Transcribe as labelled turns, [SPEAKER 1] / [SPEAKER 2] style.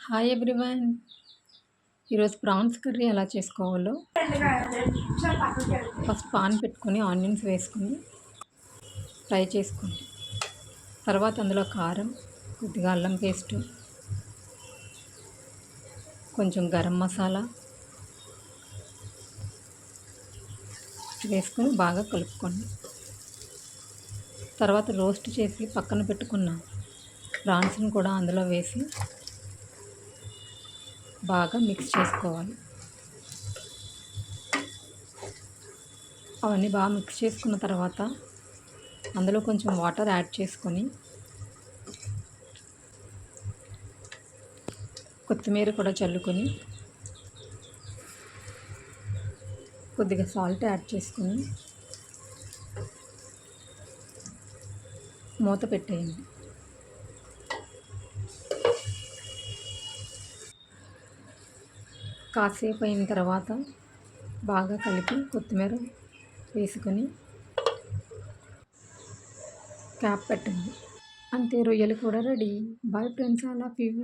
[SPEAKER 1] Hi everyone ఈరోజు prawns curry ఎలా చేసుకోవాలో? ఫస్ట్ పాన్ పెట్టుకొని ఆనియన్స్ వేసుకొని ఫ్రై చేసుకోండి తర్వాత అందులో కారం కొద్దిగా అల్లం పేస్టు కొంచెం గరం మసాలా వేసుకొని బాగా కలుపుకోండి. తర్వాత రోస్ట్ చేసి పక్కన పెట్టుకున్న ప్రాన్స్ని కూడా అందులో వేసి బాగా మిక్స్ చేసుకోవాలి. అవన్నీ బాగా మిక్స్ చేసుకున్న తర్వాత అందులో కొంచెం వాటర్ యాడ్ చేసుకొని కొత్తిమీర కూడా చల్లుకొని కొద్దిగా సాల్ట్ యాడ్ చేసుకొని మూత పెట్టేయండి. కాసేపు అయిన తర్వాత బాగా కలిపి కొత్తిమీర వేసుకొని క్యాప్ పెట్టండి. అంతే రొయ్యలు కూడా రెడీ. బాయ్ ఫ్రెండ్స్ అలా ఫీవ్